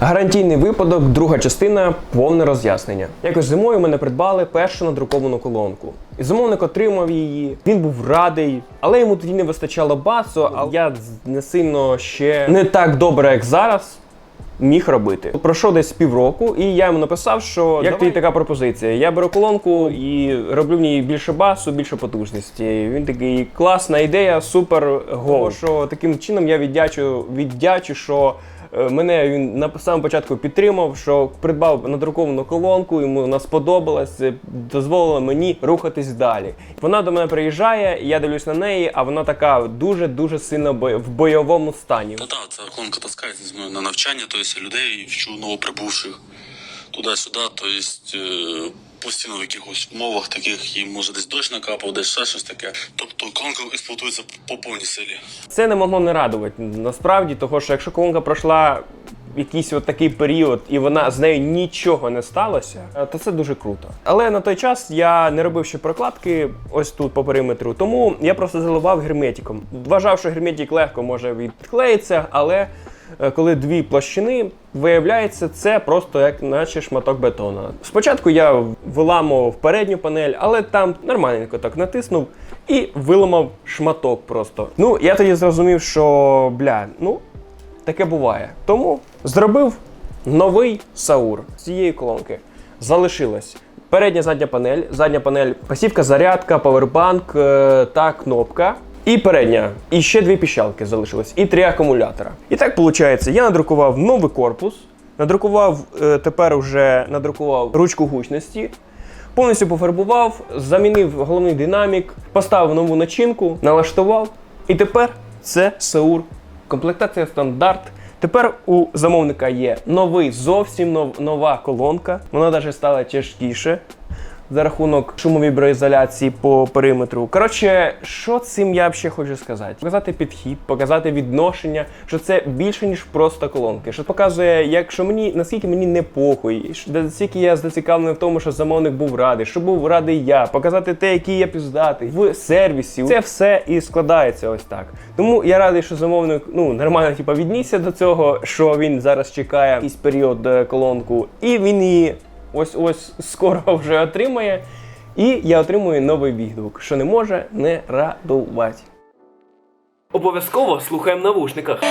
Гарантійний випадок, друга частина, повне роз'яснення. Якось зимою мене придбали першу надруковану колонку. І замовник отримав її. Він був радий, але йому тоді не вистачало басу, а я не сильно ще не так добре, як зараз. Міг робити. Пройшло десь півроку, і я йому написав, що як тобі така пропозиція? Я беру колонку і роблю в ній більше басу, більше потужності. Він такий класна ідея, супер го. Що таким чином я віддячу, віддячу, що мене він на самому початку підтримав, що придбав надруковану колонку, йому вона сподобалась, це дозволило мені рухатись далі. Вона до мене приїжджає, я дивлюсь на неї, а вона така дуже дуже сильно в бойовому стані. Ну так, ця колонка таскається зі мною на навчання, тобто людей вчу новоприбувших туди-сюди, тобто е, постійно в якихось умовах таких їм може десь дощ накапав, десь ще щось таке. Тобто колонка експлуатується по повній силі. Це не могло не радувати насправді, того що якщо колонка пройшла якийсь от такий період і вона з нею нічого не сталося, е, то це дуже круто. Але на той час я не робив ще прокладки ось тут по периметру, тому я просто заливав герметиком. Вважав, що герметик легко може відклеїтися, але коли дві площини, виявляється, це просто як наче шматок бетона. Спочатку я виламував передню панель, але там нормальненько так натиснув і виламав шматок просто. Ну, я тоді зрозумів, що бля, ну таке буває. Тому зробив новий саур цієї колонки. Залишилась передня задня панель, задня панель, пасівка, зарядка, павербанк е, та кнопка. І передня, і ще дві піщалки залишились, і три акумулятора. І так виходить, я надрукував новий корпус, надрукував е, тепер вже надрукував ручку гучності, повністю пофарбував, замінив головний динамік, поставив нову начинку, налаштував. І тепер це Сеур. Комплектація стандарт. Тепер у замовника є новий, зовсім нов- нова колонка. Вона навіть стала тяжкіше за рахунок шумовіброізоляції по периметру. Коротше, що цим я ще хочу сказати? Показати підхід, показати відношення, що це більше ніж просто колонки. Що показує, як що мені наскільки мені не похуй, наскільки я зацікавлений в тому, що замовник був радий, що був радий я, показати те, який я піздатий в сервісі. Це все і складається ось так. Тому я радий, що замовник ну нормально типу, віднісся до цього, що він зараз чекає якийсь період е, колонку, і він її ось ось скоро вже отримає. І я отримую новий відгук, що не може не радувати. Обов'язково слухаємо навушниках.